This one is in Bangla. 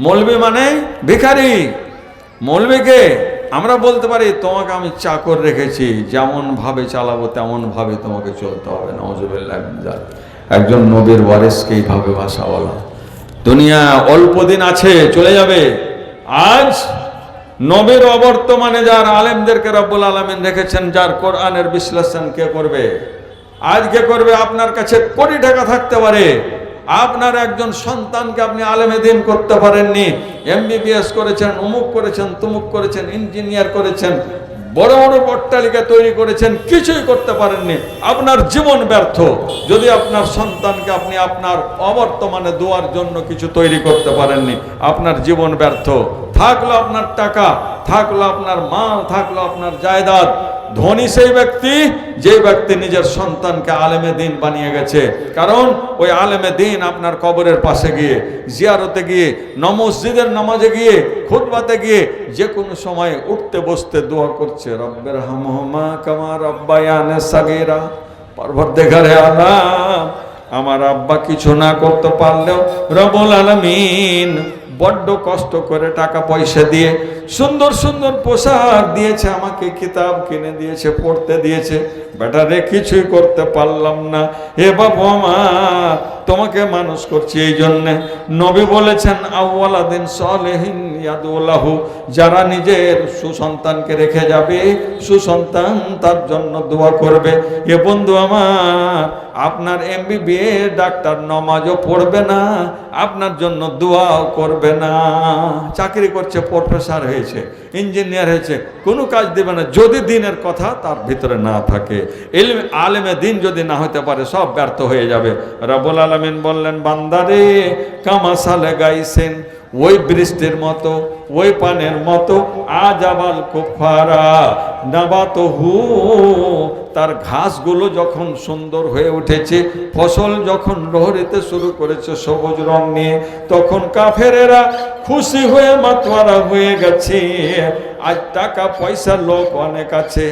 মৌলবি মানে ভিখারি। মৌলবিকে আমরা বলতে পারি, তোমাকে আমি চাকর রেখেছি, যেমন ভাবে চালাবো, তেমন ভাবে তোমাকে চলতে হবে। নজরুল্লাহ একজন নবীর ওয়ারেসকে এইভাবে ভাষা বলা। দুনিয়া অল্প দিন আছে, চলে যাবে। আজ নবীর অবর্তমানে যার আলেমদেরকে রব্বুল আলমিন রেখেছেন, যার কোরআনের বিশ্লেষণ কে করবে? আজকে করবে? আপনার কাছে কোটি টাকা থাকতে পারে। আপনার একজন সন্তানকে আপনি আলেমে দিন করতে পারেননি এমবিবিএস করেছেন, অমুক করেছেন, তুমুক করেছেন, ইঞ্জিনিয়ার করেছেন, বড় বড় অট্টালিকা তৈরি করেছেন, কিছুই করতে পারেননি, আপনার জীবন ব্যর্থ। যদি আপনার সন্তানকে আপনি আপনার অবর্তমানে দোয়ার জন্য কিছু তৈরি করতে পারেননি, আপনার জীবন ব্যর্থ। থাকল আপনার টাকা, থাকল আপনার মা থাকল আপনার জায়দাদ ধনী সেই ব্যক্তি যে ব্যক্তি নিজের সন্তানকে আলেমে দিন বানিয়ে গেছে। কারণ ওই আলেমে দিন আপনার কবরের পাশে গিয়ে, জিয়ারতে গিয়ে, নমসজিদের নামাজে গিয়ে, খুতবাতে গিয়ে যে কোনো সময় উঠতে বসতে দোয়া করছে, রব্বের হামহমা কামা রব্বায়ানে সাগেরা। পর্বত দেখারে আলাম আমার আব্বা কিছু না করতে পারলেও রবুল আলমিন বড্ড কষ্ট করে টাকা পয়সা দিয়ে সুন্দর সুন্দর পোশাক দিয়েছে, আমাকে কিতাব কিনে দিয়েছে, পড়তে দিয়েছে। বেটারে কিছুই করতে পারলাম না। এ বাবা আমার তোমাকে মানুষ করছি এই জন্যে। নবী বলেছেন আউ্বালা দিন ইয়াদুল্লাহু যারা নিজের সুসন্তানকে রেখে যাবে, সুসন্তান তার জন্য দোয়া করবে। এ বন্ধু আমার, আপনার এমবিবিএ ডাক্তার নমাজও পড়বে না, আপনার জন্য দোয়াও করবে না। চাকরি করছে, প্রফেসর হয়েছে, ইঞ্জিনিয়ার হয়েছে, কোনো কাজ দেবে না, যদি দিনের কথা তার ভিতরে না থাকে। এলম আলেমে দিন যদি না হতে পারে, সব ব্যর্থ হয়ে যাবে। রবুল আলমিন বললেন, বান্দারে কামাসালে গাইছেন, ওই বৃষ্টির মতো, ওই পানের মতো, আজ আবাল কুফারা নাবাত হু, তার ঘাসগুলো যখন সুন্দর হয়ে উঠেছে, ফসল যখন লহরিতে শুরু করেছে সবুজ রং নিয়ে, তখন কাফেরেরা খুশি হয়ে মাতোয়ারা হয়ে গেছে। আজ টাকা পয়সার লোক অনেক আছে।